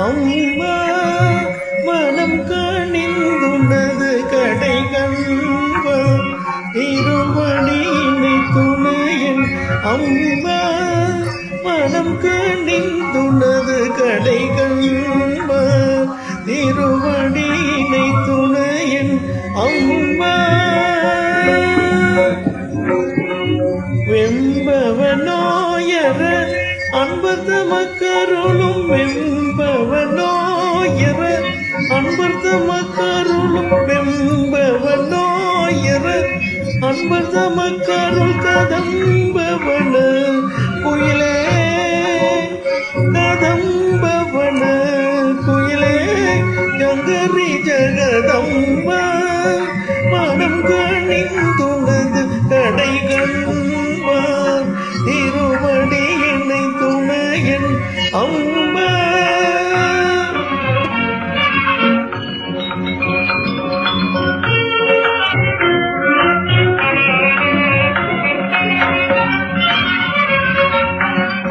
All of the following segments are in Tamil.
அம்மா மனம் கனிந்துள்ளது கடை கண்பா திருவடியினை துணையன் அம்மா மனம் கனிந்துள்ளது கடை கண்பா திருவடியினை துணையன் அம்மா அன்பர்த மக்கருளும் வெம்பவனோயர. அன்பர்த மக்கருளும் வெம்பவனோயர. அன்பர்த மக்கருள் கதம்பவன குயிலே கதம்பவன அம்மா.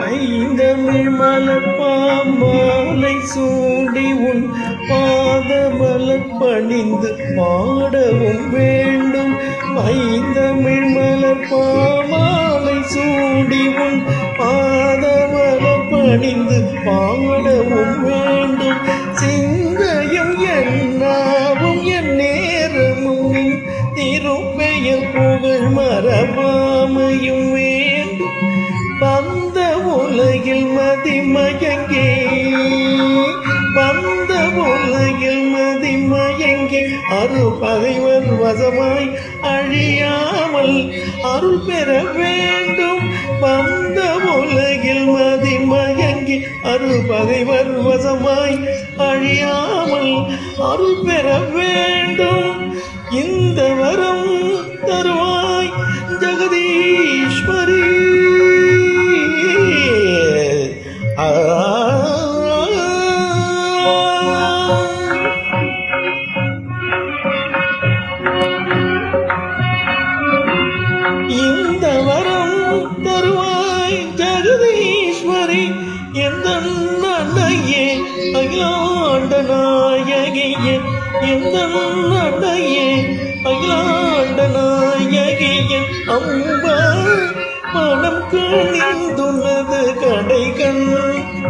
ஐந்தமிழ் மலப்பாமாலை சூடி உன் பாதமலர் பணிந்து பாடவும் வேண்டும். ஐந்தமிழ் மலப்பாமாலை சூடி உன் பாதமலர் அணிந்து பாடவும் வேண்டும். சிந்தையும் என்னாவும் என் நேரமும் திருப்பெயர் புகழ் மரபாமையும் வேண்டும். பந்த உலகில் மதிமயங்கே பந்த உலகில் மதிமயங்கே அருள் பகைவர் வசமாய் அழியாமல் அருள் பெற வேண்டும். பந்த அருள் பகைவர் வசமாய் அழியாமல் அருள் பெற வேண்டும். இந்த வரம் அகிலாண்ட நாயகியே எந்த நடையே அகிலாண்ட நாயகியே அம்பா மனம் கணிந்துள்ளது கடை கண்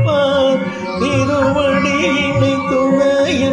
பார் திருவடியினை துணைய.